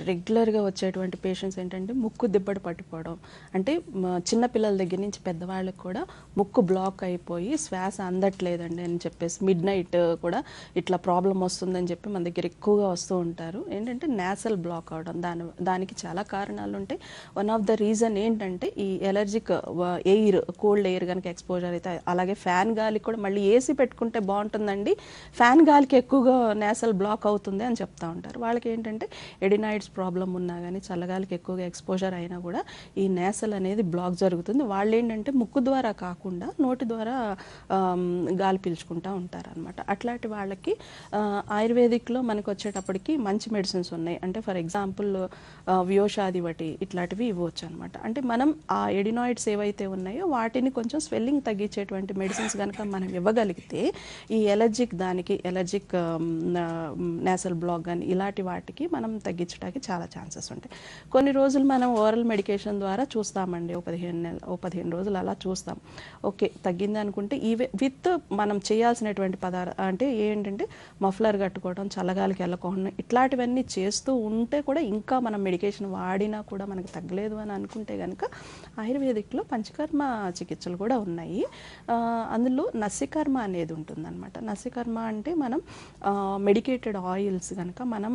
రెగ్యులర్గా వచ్చేటువంటి పేషెంట్స్ ఏంటంటే ముక్కు దిబ్బడి పట్టిపోవడం. అంటే చిన్న పిల్లల దగ్గర నుంచి పెద్దవాళ్ళకి కూడా ముక్కు బ్లాక్ అయిపోయి శ్వాస అందట్లేదండి అని చెప్పేసి మిడ్ నైట్ కూడా ఇట్లా ప్రాబ్లం వస్తుందని చెప్పి మన దగ్గర ఎక్కువగా వస్తూ ఉంటారు. ఏంటంటే నేసల్ బ్లాక్ అవడం దాని దానికి చాలా కారణాలు ఉంటాయి వన్ ఆఫ్ ద రీజన్ ఏంటంటే ఈ ఎలర్జిక్ ఎయిర్ కోల్డ్ ఎయిర్ కనుక ఎక్స్పోజర్ అయితే అలాగే ఫ్యాన్ గాలికి కూడా మళ్ళీ ఏసీ పెట్టుకుంటే బాగుంటుందండి. ఫ్యాన్ గాలికి ఎక్కువగా నేసల్ బ్లాక్ అవుతుంది అని చెప్తా ఉంటారు. వాళ్ళకి ఏంటంటే ఎడినాయిడ్స్ ప్రాబ్లం ఉన్నా కానీ చల్లగాలికి ఎక్కువగా ఎక్స్పోజర్ అయినా కూడా ఈ నేసల్ అనేది బ్లాక్ జరుగుతుంది. వాళ్ళు ఏంటంటే ముక్కు ద్వారా కాకుండా నోటి ద్వారా గాలి పీల్చుకుంటూ ఉంటారు అనమాట అట్లాంటి వాళ్ళకి ఆయుర్వేదిక్లో మనకు వచ్చేటప్పటికి మంచి మెడిసిన్స్ ఉన్నాయి. అంటే ఫర్ ఎగ్జాంపుల్ వ్యోషాది ఒకటి ఇట్లాంటివి ఇవ్వచ్చు అనమాట అంటే మనం ఆ ఎడినాయిడ్స్ ఏవైతే ఉన్నాయో వాటిని కొంచెం స్వెల్లింగ్ తగ్గించేటువంటి మెడిసిన్స్ కనుక మనం ఇవ్వగలిగితే ఈ ఎలర్జిక్ దానికి ఎలర్జిక్ నేసల్ బ్లాక్ కానీ ఇలాంటి వాటికి మనం తగ్గించడానికి చాలా ఛాన్సెస్ ఉంటాయి. కొన్ని రోజులు మనం ఓరల్ మెడికేషన్ ద్వారా చూస్తామండి. ఓ పదిహేను నెల ఓ పదిహేను రోజులు అలా చూస్తాం. ఓకే తగ్గింది అనుకుంటే ఈవే విత్ మనం చేయాల్సినటువంటి పదార్థ అంటే ఏంటంటే మఫ్లర్ కట్టుకోవడం చల్లగాలికి వెళ్ళకుండా ఇట్లాంటివన్నీ చేస్తూ ఉంటే కూడా ఇంకా మనం మెడికేషన్ వాడినా కూడా మనకు తగ్గలేదు అని అనుకుంటే కనుక ఆయుర్వేదిక్లో పంచకర్మ చికిత్సలు కూడా ఉన్నాయి. అందులో నస్యకర్మ అనేది ఉంటుందన్నమాట. నస్యకర్మ అంటే మనం మెడికేటెడ్ ఆయిల్స్ కనుక మనం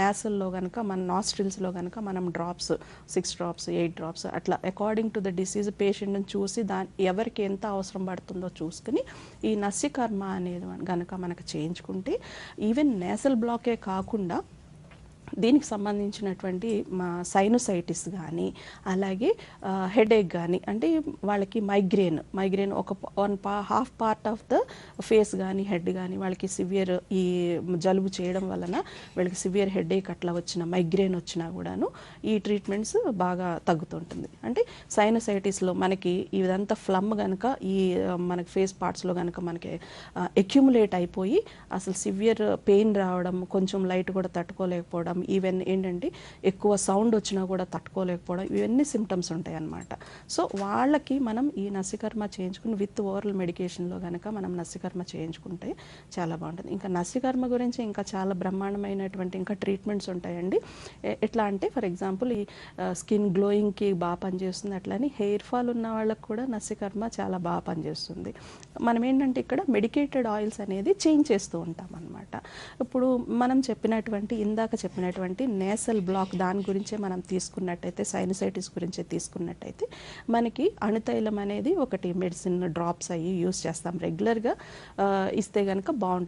నేసల్లో కనుక మన నాస్ట్రిల్స్లో కనుక మనం drops six drops eight drops అట్లా అకార్డింగ్ టు ద డిసీజ్ పేషెంట్ని చూసి దాని ఎవరికి ఎంత అవసరం పడుతుందో చూసుకుని ఈ నస్యకర్మ అనేది కనుక మనకు చేయించుకుంటే ఈవెన్ నేసల్ బ్లాకే కాకుండా దీనికి సంబంధించినటువంటి మా సైనోసైటిస్ కానీ అలాగే హెడేక్ కానీ అంటే వాళ్ళకి మైగ్రేన్ మైగ్రేన్ ఒక వన్ పా half part of the face కానీ హెడ్ కానీ వాళ్ళకి సివియర్ ఈ జలుబు చేయడం వలన వీళ్ళకి సివియర్ హెడేక్ అట్లా వచ్చిన మైగ్రేన్ వచ్చినా కూడాను ఈ ట్రీట్మెంట్స్ బాగా తగ్గుతుంటుంది. అంటే సైనోసైటిస్లో మనకి ఇదంతా ఫ్లమ్ కనుక ఈ మనకి ఫేస్ పార్ట్స్లో కనుక మనకి ఎక్యుములేట్ అయిపోయి అసలు సివియర్ పెయిన్ రావడం కొంచెం లైట్ కూడా తట్టుకోలేకపోవడం ఈవెన్ ఏంటంటే ఎక్కువ సౌండ్ వచ్చినా కూడా తట్టుకోలేకపోవడం ఇవన్నీ సిమ్టమ్స్ ఉంటాయి అన్నమాట సో వాళ్ళకి మనం ఈ నసికర్మ చేయించుకుని విత్ ఓరల్ మెడికేషన్లో కనుక మనం నసికర్మ చేయించుకుంటే చాలా బాగుంటుంది. ఇంకా నసికర్మ గురించి ఇంకా చాలా బ్రహ్మాండమైనటువంటి ఇంకా ట్రీట్మెంట్స్ ఉంటాయండి. ఎట్లా అంటే ఫర్ ఎగ్జాంపుల్ ఈ స్కిన్ గ్లోయింగ్కి బాగా పనిచేస్తుంది అట్లని హెయిర్ ఫాల్ ఉన్న వాళ్ళకి కూడా నసికర్మ చాలా బాగా పనిచేస్తుంది. మనం ఏంటంటే ఇక్కడ మెడికేటెడ్ ఆయిల్స్ అనేది చేంజ్ చేస్తూ ఉంటాం అనమాట ఇప్పుడు మనం చెప్పినటువంటి ఇందాక చెప్పినటువంటి నేసల్ బ్లాక్ దాని గురించే మనం తీసుకున్నట్టయితే సైనసైటిస్ గురించే తీసుకున్నట్టయితే మనకి అణుతైలం అనేది ఒకటి మెడిసిన్ డ్రాప్స్ అయ్యి యూస్ చేస్తాం. రెగ్యులర్గా ఇస్తే కనుక బాగుంటుంది.